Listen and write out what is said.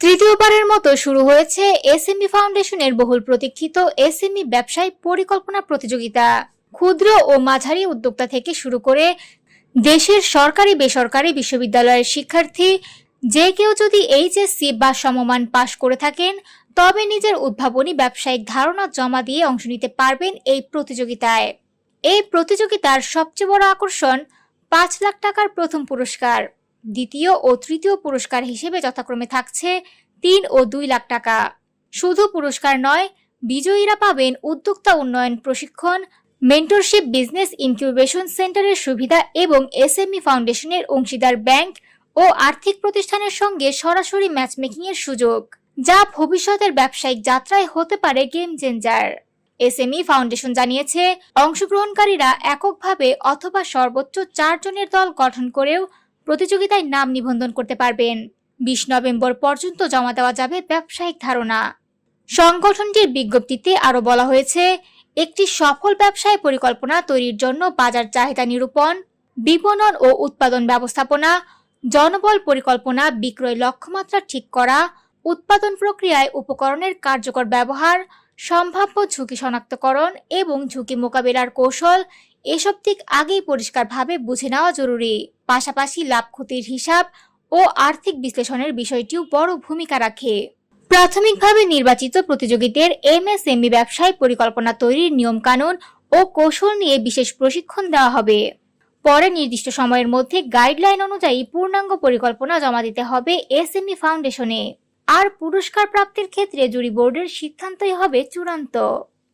তৃতীয়বারের মতো শুরু হয়েছে এসএমই ফাউন্ডেশনের বহুল প্রতীক্ষিত এসএমই ব্যবসায় পরিকল্পনা প্রতিযোগিতা। ক্ষুদ্র ও মাঝারি উদ্যোক্তা থেকে শুরু করে দেশের সরকারি বেসরকারি বিশ্ববিদ্যালয়ের শিক্ষার্থী, যে কেউ যদি এইচএসসি বা সমমান পাশ করে থাকেন, তবে নিজের উদ্ভাবনী ব্যবসায়িক ধারণা জমা দিয়ে অংশ নিতে পারবেন এই প্রতিযোগিতায়। এই প্রতিযোগিতার সবচেয়ে বড় আকর্ষণ পাঁচ লাখ টাকার প্রথম পুরস্কার। দ্বিতীয় ও তৃতীয় পুরস্কার হিসেবে যথাক্রমে থাকছে তিন ও দুই লাখ টাকা। শুধু পুরস্কার নয়, বিজয়ীরা পাবেন উদ্যোক্তা উন্নয়ন প্রশিক্ষণ, মেন্টরশিপ, বিজনেস ইনকিউবেশন সেন্টারের সুবিধা এবং এসএমই ফাউন্ডেশনের অংশীদার ব্যাংক ও আর্থিক প্রতিষ্ঠানের সঙ্গে সরাসরি ম্যাচমেকিং এর সুযোগ, যা ভবিষ্যতের ব্যবসায়িক যাত্রায় হতে পারে গেম চেঞ্জার এসএমই ফাউন্ডেশন জানিয়েছে, অংশগ্রহণকারীরা এককভাবে অথবা সর্বোচ্চ চারজনের দল গঠন করেও প্রতিযোগিতায় নাম নিবন্ধন করতে পারবেন। বিশ নভেম্বর পর্যন্ত জমা দেওয়া যাবে ব্যবসায়িক ধারণা। সংগঠনটির বিজ্ঞপ্তিতে আরও বলা হয়েছে, একটি সফল ব্যবসায় পরিকল্পনা তৈরির জন্য বাজার চাহিদা নিরূপণ, বিপণন ও উৎপাদন ব্যবস্থাপনা, জনবল পরিকল্পনা বিক্রয় লক্ষ্যমাত্রা ঠিক করা, উৎপাদন প্রক্রিয়ায় উপকরণের কার্যকর ব্যবহার, সম্ভাব্য ঝুঁকি শনাক্তকরণ এবং ঝুঁকি মোকাবেলার কৌশল, এসব দিক আগেই পরিষ্কারভাবে বুঝে নেওয়া জরুরি। পাশাপাশি লাভ ক্ষতির হিসাব ও আর্থিক বিশ্লেষণের বিষয়টিও বড় ভূমিকা রাখে। প্রাথমিকভাবে নির্বাচিত প্রতিযোগীদের এমএসএমই ব্যবসায় পরিকল্পনা তৈরির নিয়মকানুন ও কৌশল নিয়ে বিশেষ প্রশিক্ষণ দেওয়া হবে। পরে নির্দিষ্ট সময়ের মধ্যে গাইডলাইন অনুযায়ী পূর্ণাঙ্গ পরিকল্পনা জমা দিতে হবে এসএমই ফাউন্ডেশনে। আর পুরস্কার প্রাপ্তির ক্ষেত্রে জুরি বোর্ডের সিদ্ধান্তই হবে চূড়ান্ত।